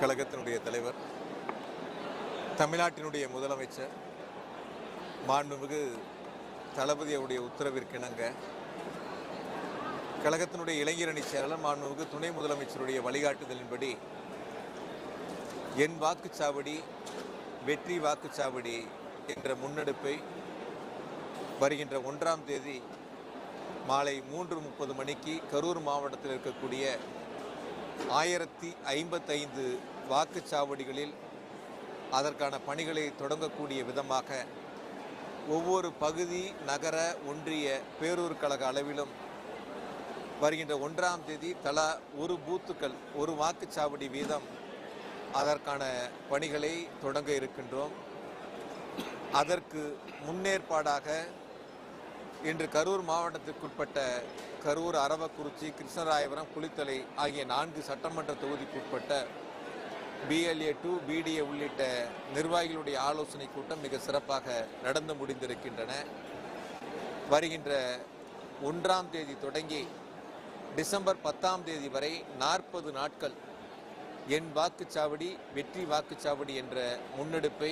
கழகத்தினுடைய தலைவர் தமிழ்நாட்டினுடைய முதலமைச்சர் மாண்புமிகு தளபதியுடைய உத்தரவிற்கிணங்க கழகத்தினுடைய இளைஞரணி செயலாளர் மாண்புமிகு துணை முதலமைச்சருடைய வழிகாட்டுதலின்படி என் வாக்குச்சாவடி வெற்றி வாக்குச்சாவடி என்ற முன்னெடுப்பை வருகின்ற ஒன்றாம் தேதி மாலை மூன்று முப்பது மணிக்கு கரூர் மாவட்டத்தில் இருக்கக்கூடிய ஆயிரத்தி ஐம்பத்தைந்து வாக்குச்சாவடிகளில் அதற்கான பணிகளை தொடங்கக்கூடிய விதமாக ஒவ்வொரு பகுதி நகர ஒன்றிய பேரூர் கழக அளவிலும் வருகின்ற ஒன்றாம் தேதி தலா ஒரு பூத்துக்கள் ஒரு வாக்குச்சாவடி வீதம் அதற்கான பணிகளை தொடங்க இருக்கின்றோம். அதற்கு முன்னேற்பாடாக இன்று கரூர் மாவட்டத்திற்குட்பட்ட கரூர் அரவக்குறிச்சி கிருஷ்ணராயபுரம் குளித்தலை ஆகிய நான்கு சட்டமன்ற தொகுதிக்குட்பட்ட பிஎல்ஏ டூ பிடிஏ உள்ளிட்ட நிர்வாகிகளுடைய ஆலோசனை கூட்டம் மிக சிறப்பாக நடந்து முடிந்திருக்கின்றன. வருகின்ற ஒன்றாம் தேதி தொடங்கி டிசம்பர் பத்தாம் தேதி வரை நாற்பது நாட்கள் என் வாக்குச்சாவடி வெற்றி வாக்குச்சாவடி என்ற முன்னெடுப்பை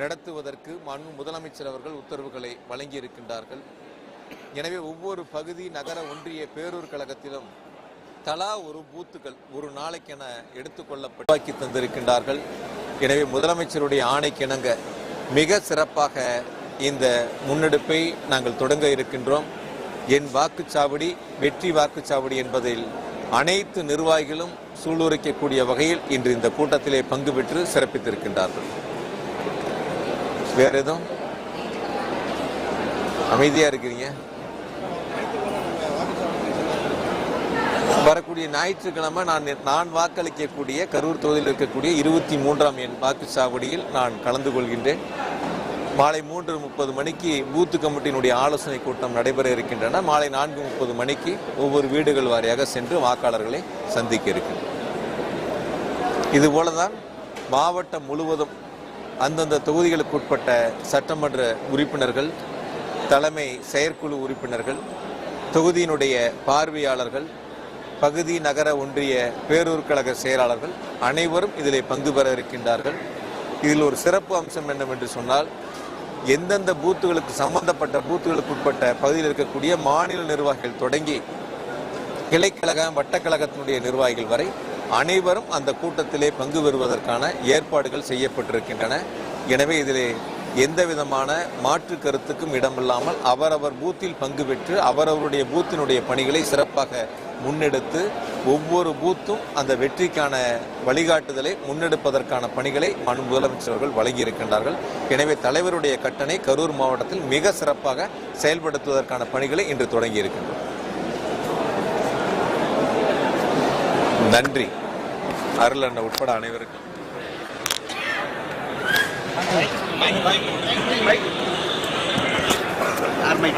நடத்துவதற்கு மண் முதலமைச்சர் அவர்கள் உத்தரவுகளை வழங்கியிருக்கின்றார்கள். எனவே ஒவ்வொரு பகுதி நகர ஒன்றிய பேரூர் கழகத்திலும் தலா ஒரு பூத்துகள் ஒரு நாளைக்கென எடுத்துக்கொள்ளப்பட்டு தந்திருக்கின்றார்கள். எனவே முதலமைச்சருடைய ஆணைக்கிணங்க மிக சிறப்பாக இந்த முன்னெடுப்பை நாங்கள் தொடங்க இருக்கின்றோம். என் வாக்குச்சாவடி வெற்றி வாக்குச்சாவடி என்பதில் அனைத்து நிர்வாகிகளும் சூளுரைக்கக்கூடிய வகையில் இன்று இந்த கூட்டத்திலே பங்கு பெற்று சிறப்பித்திருக்கின்றார்கள். வேற எதுவும்? அமைதியா இருக்கிறீங்க? வரக்கூடிய ஞாயிற்றுக்கிழமை நான் நான் வாக்களிக்கக்கூடிய கரூர் தொகுதியில் இருக்கக்கூடிய இருபத்தி மூன்றாம் எண் வாக்குச்சாவடியில் நான் கலந்து கொள்கின்றேன். மாலை மூன்று முப்பது மணிக்கு பூத்து கமிட்டியினுடைய ஆலோசனை கூட்டம் நடைபெற இருக்கின்றன. மாலை நான்கு முப்பது மணிக்கு ஒவ்வொரு வீடுகள் வாரியாக சென்று வாக்காளர்களை சந்திக்க இருக்கின்றன. இதுபோல தான் மாவட்டம் முழுவதும் அந்தந்த தொகுதிகளுக்கு உட்பட்ட சட்டமன்ற உறுப்பினர்கள் தலைமை செயற்குழு உறுப்பினர்கள் தொகுதியினுடைய பார்வையாளர்கள் பகுதி நகர ஒன்றிய பேரூர் கழக செயலாளர்கள் அனைவரும் இதில் பங்கு பெற இருக்கின்றார்கள். இதில் ஒரு சிறப்பு அம்சம் என்னவென்று சொன்னால் எந்தெந்த பூத்துகளுக்கு சம்பந்தப்பட்ட பூத்துகளுக்கு உட்பட்ட பகுதியில் இருக்கக்கூடிய மாநில நிர்வாகிகள் தொடங்கி கிளைக்கழகம் வட்டக்கழகத்தினுடைய நிர்வாகிகள் வரை அனைவரும் அந்த கூட்டத்திலே பங்கு பெறுவதற்கான ஏற்பாடுகள் செய்யப்பட்டிருக்கின்றன. எனவே இதிலே எந்த விதமான மாற்று கருத்துக்கும் இடமில்லாமல் அவரவர் பூத்தில் பங்கு பெற்று அவரவருடைய பூத்தினுடைய பணிகளை சிறப்பாக முன்னெடுத்து ஒவ்வொரு பூத்தும் அந்த வெற்றிக்கான வழிகாட்டுதலை முன்னெடுப்பதற்கான பணிகளை மனு முதலமைச்சர் அவர்கள் வழங்கியிருக்கின்றார்கள் எனவே தலைவருடைய கட்டணை கரூர் மாவட்டத்தில் மிக சிறப்பாக செயல்படுத்துவதற்கான பணிகளை இன்று தொடங்கி நன்றி. அருள் அண்ணன் உட்பட அனைவருக்கும். யார் மைக்